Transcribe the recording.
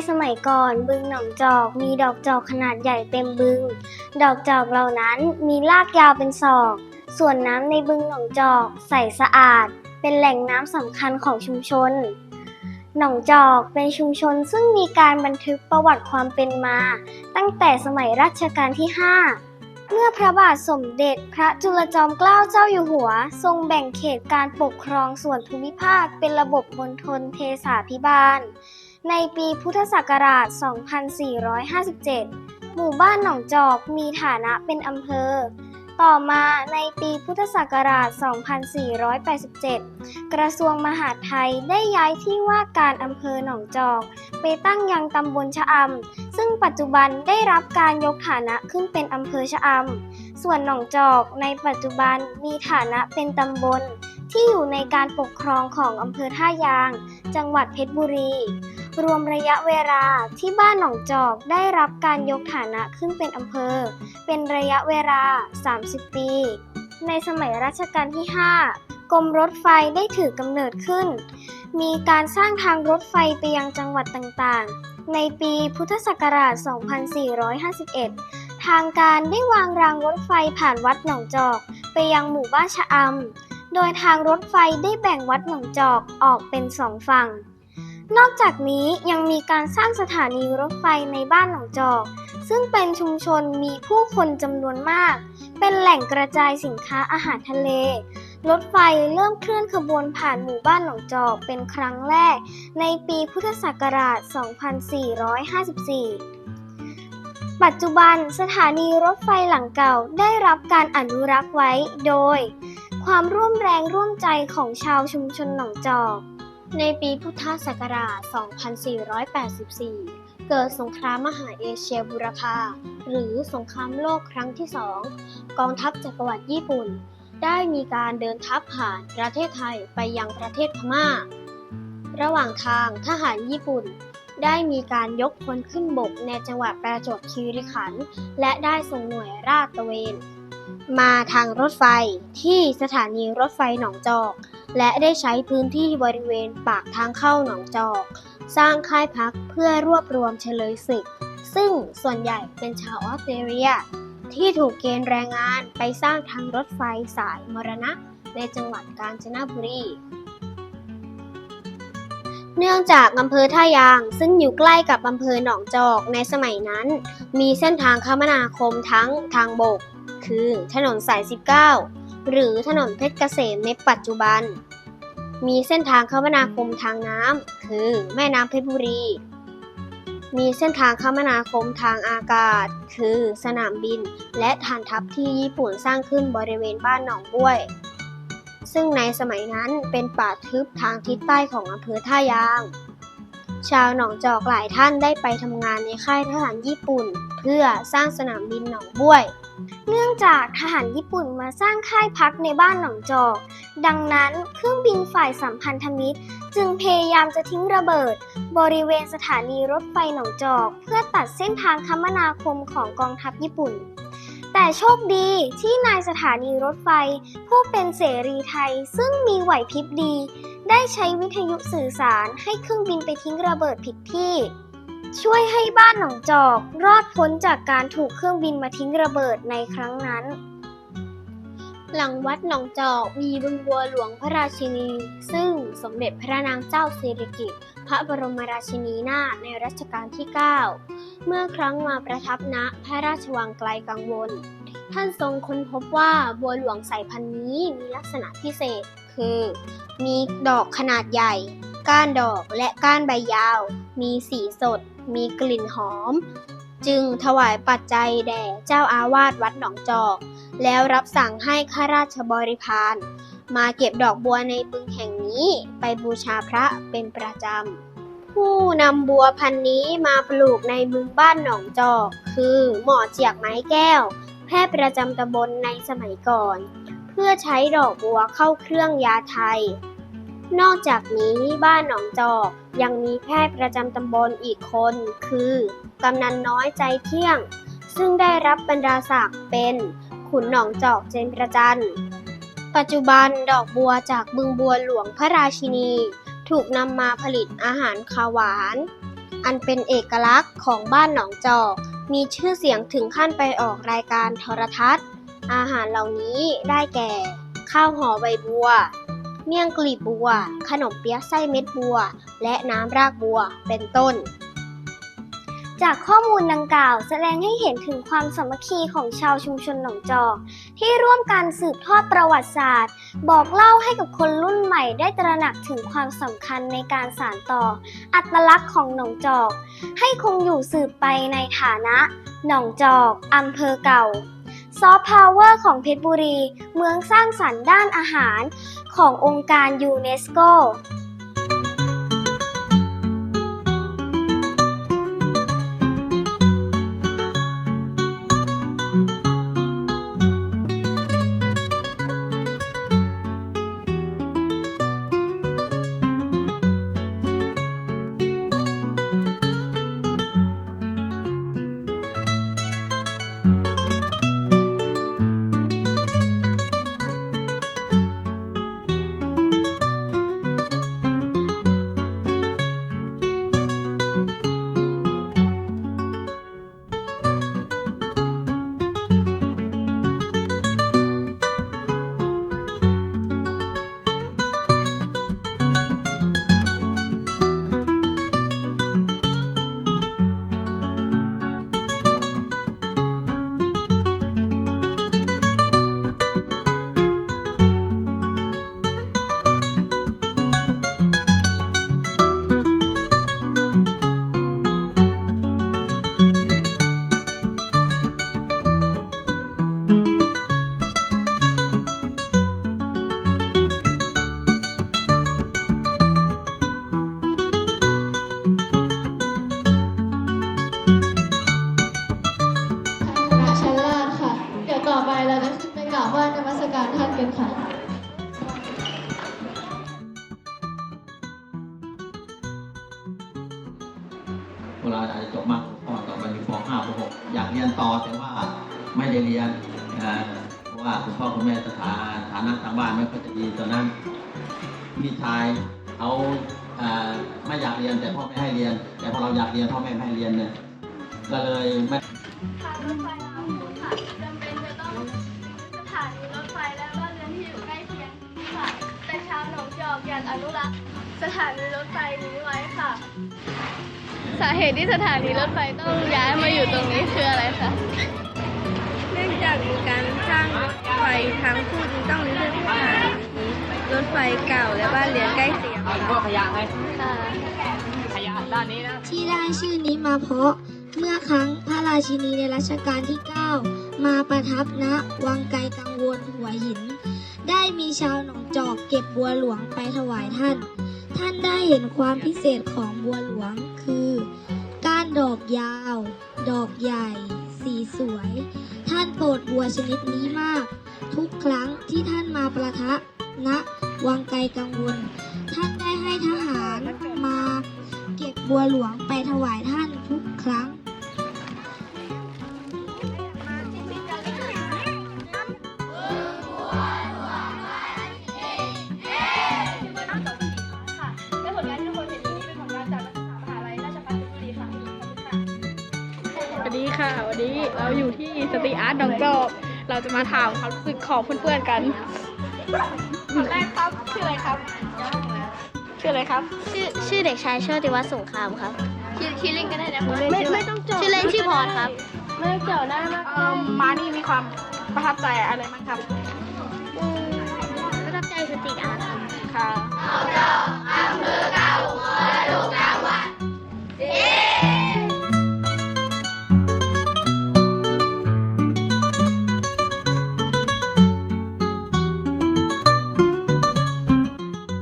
ในสมัยก่อนบึงหนองจอกมีดอกจอกขนาดใหญ่เต็มบึง ดอกจอกเหล่านั้นมีรากยาวเป็นศอก ส่วนน้ำในบึงหนองจอกใสสะอาด เป็นแหล่งน้ำสำคัญของชุมชน หนองจอกเป็นชุมชนซึ่งมีการบันทึกประวัติความเป็นมา ตั้งแต่สมัยรัชกาลที่ 5 เมื่อพระบาทสมเด็จพระจุลจอมเกล้าเจ้าอยู่หัว ทรงแบ่งเขตการปกครองส่วนภูมิภาคเป็นระบบมณฑลเทศาพิบาล ในปีพุทธศักราช 2457 หมู่บ้านหนองจอกมีฐานะเป็นอำเภอ ต่อมาในปีพุทธศักราช 2487 กระทรวงมหาดไทยได้ย้ายที่ว่าการอำเภอหนองจอก ไปตั้งยังตำบลชะอำ ซึ่งปัจจุบันได้รับการยกฐานะขึ้นเป็นอำเภอชะอำ ส่วนหนองจอกในปัจจุบันมีฐานะเป็นตำบลที่อยู่ในการปกครองของอำเภอท่ายาง จังหวัดเพชรบุรี รวมระยะเวลาที่บ้านหนองจอกได้รับการยกฐานะขึ้นเป็นอำเภอ เป็นระยะเวลา 30 ปี ในสมัยรัชกาลที่ 5 กรมรถไฟได้ถือกำเนิดขึ้น มีการสร้างทางรถไฟไปยังจังหวัดต่างๆ ในปีพุทธศักราช 2451 ทางการได้วางรางรถไฟผ่านวัดหนองจอก ไปยังหมู่บ้านชะอำโดยทางรถไฟได้แบ่งวัดหนองจอกออกเป็นสองฝั่ง นอกจากนี้ยังมีการสร้างสถานีรถไฟในบ้านหนองจอก ซึ่งเป็นชุมชนมีผู้คนจำนวนมาก เป็นแหล่งกระจายสินค้าอาหารทะเล รถไฟเริ่มเคลื่อนขบวนผ่านหมู่บ้านหนองจอกเป็นครั้งแรก ในปีพุทธศักราช 2454ปัจจุบันสถานีรถไฟหลังเก่าได้รับการอนุรักษ์ไว้โดย ความร่วมแรงร่วมใจของชาวชุมชนหนองจอก ในปีพุทธศักราช 2484 เกิดสงครามมหาเอเชียบูรพาหรือสงครามโลกครั้งที่สองกองทัพจักรวรรดิญี่ปุ่น ได้มีการเดินทัพผ่านประเทศไทยไปยังประเทศพม่า ระหว่างทางทหารญี่ปุ่น ได้มีการยกพลขึ้นบกในจังหวัดประจวบคีรีขันธ์และได้ส่งหน่วยราดตระเวน มาทางรถไฟที่สถานีรถไฟหนองจอก และได้ใช้พื้นที่บริเวณปากทางเข้าหนองจอก สร้างค่ายพักเพื่อรวบรวมเฉลยศึก ซึ่งส่วนใหญ่เป็นชาวออสเตรเลีย ที่ถูกเกณฑ์แรงงานไปสร้างทางรถไฟสายมรณะ ในจังหวัดกาญจนบุรีเนื่องจากอำเภอท่ายางซึ่งอยู่ใกล้กับอำเภอหนองจอกในสมัยนั้น มีเส้นทางคมนาคมทั้งทางบก คือถนนสาย 19 หรือถนนเพชรเกษมในปัจจุบัน มีเส้นทางคมนาคมทางน้ำคือแม่น้ำเพชรบุรี มีเส้นทางคมนาคมทางอากาศ คือสนามบิน และฐานทัพที่ญี่ปุ่นสร้างขึ้นบริเวณบ้านหนองบ้วย ซึ่งในสมัยนั้นเป็นป่าทึบทางทิศใต้ของอำเภอท่ายางชาวหนองจอกหลายท่านได้ไปทำงานในค่ายทหารญี่ปุ่น เพื่อสร้างสนามบินหนองบ้วย เนื่องจากทหารญี่ปุ่นมาสร้างค่ายพักในบ้านหนองจอก ดังนั้นเครื่องบินฝ่ายสัมพันธมิตร จึงพยายามจะทิ้งระเบิด บริเวณสถานีรถไฟหนองจอก เพื่อตัดเส้นทางคมนาคมของกองทัพญี่ปุ่น แต่โชคดีที่นายสถานีรถไฟ ผู้เป็นเสรีไทยซึ่งมีไหวพริบดี ได้ใช้วิทยุสื่อสารให้เครื่องบินไปทิ้งระเบิดผิดที่ ช่วยให้บ้านหนองจอกรอดพ้นจากการถูกเครื่องบินมาทิ้งระเบิดในครั้งนั้น หลังวัดหนองจอกมีบึงบัวหลวงพระราชินี ซึ่งสมเด็จพระนางเจ้าสิริกิติ์พระบรมราชินีนาถในรัชกาลที่ 9 เมื่อครั้งมาประทับณพระราชวังไกลกังวล ท่านทรงค้นพบว่าบัวหลวงสายพันธุ์นี้มีลักษณะพิเศษ คือ มีดอกขนาดใหญ่ ก้านดอกและก้านใบยาว มีสีสด มีกลิ่นหอม จึงถวายปัจจัยแด่เจ้าอาวาสวัดหนองจอก แล้วรับสั่งให้ข้าราชบริพารมาเก็บดอกบัวในบึงแห่งนี้ไปบูชาพระเป็นประจำ ผู้นำบัวพันนี้มาปลูกในบึงบ้านหนองจอก คือหมอเจียกไม้แก้ว แพทย์ประจำตำบลในสมัยก่อน เพื่อใช้ดอกบัวเข้าเครื่องยาไทย นอกจากนี้บ้านหนองจอกยังมีแพทย์ประจำตำบลอีกคน คือกำนันน้อยใจเที่ยง ซึ่งได้รับบรรดาศักดิ์เป็นขุนหนองจอกเจนประจัน ปัจจุบันดอกบัวจากบึงบัวหลวงพระราชินี ถูกนำมาผลิตอาหารขาวหวาน อันเป็นเอกลักษณ์ของบ้านหนองจอก มีชื่อเสียงถึงขั้นไปออกรายการโทรทัศน์ อาหารเหล่านี้ได้แก่ ข้าวห่อใบบัว เมี่ยงกลีบบัว ขนมเปี๊ยะไส้เม็ดบัว และน้ำรากบัว เป็นต้น จากข้อมูลดังกล่าวแสดงให้เห็นถึงความสามัคคีของชาวชุมชนหนองจอก ที่ร่วมกันสืบทอดประวัติศาสตร์ บอกเล่าให้กับคนรุ่นใหม่ได้ตระหนักถึงความสำคัญในการสานต่อ อัตลักษณ์ของหนองจอก ให้คงอยู่สืบไปในฐานะ หนองจอกอำเภอเก่า ซอฟต์พาวเวอร์ของเพชรบุรี เมืองสร้างสรรค์ด้านอาหารขององค์การยูเนสโก เวลาอาจจะจบมากพ่อต่อไปอยู่ป .5 ป .6 อยากเรียนต่อแต่ว่าไม่ได้เรียนเพราะว่าคุณพ่อคุณแม่สถาฐานะทางบ้านไม่ค่อยจะดีตอนนั้นพี่ชายเขาไม่อยากเรียนแต่พ่อไม่ให้เรียน แต่พอเราอยากเรียนพ่อแม่ไม่ให้เรียนเนี่ยก็เลยไม่ทางรถไฟรางคู่ค่ะจำเป็นจะต้องสถานีรถไฟและบ้านเรือนที่อยู่ใกล้เคียงค่ะ แต่ชาวหนองจอกอยากอนุรักษ์สถานีรถไฟนี้ไว้ค่ะ สาเหตุที่สถานีรถไฟต้องย้ายมาอยู่ตรงนี้คืออะไรคะ เนื่องจากมีการสร้างรถไฟทางคู่จึงต้องรื้อสถานีรถไฟเก่าและบ้านเรือนใกล้เคียงค่ะค่ะที่ได้ชื่อนี้มาเพราะเมื่อครั้งพระราชินีในรัชกาลที่ 9 มาประทับณวังไกลกังวลหัวหิน ได้มีชาวหนองจอกเก็บบัวหลวงไปถวายท่าน ท่านได้เห็นความพิเศษของบัวหลวงคือก้านดอกยาว ดอกใหญ่ สีสวย ท่านโปรดบัวชนิดนี้มาก ทุกครั้งที่ท่านมาประทะนะวังไกลกังวล ท่านได้ให้ทหารมา เก็บบัวหลวงไปถวายท่านทุกครั้ง อยู่ที่สตรีอาร์ตดองจอกเราจะมาถามความรู้สึกของเพื่อนๆกันคนแรกครับชื่ออะไรครับชื่ออะไรครับ ชื่อชื่อเด็กชายโชติวัฒน์สงครามครับ ชื่อชื่อเล่นก็ได้นะคะไม่ไม่ต้องจบชื่อเล่นชื่อพรครับ ไม่เกี่ยวได้นะเอ่อมานี่มีความประทับใจอะไรบ้างครับ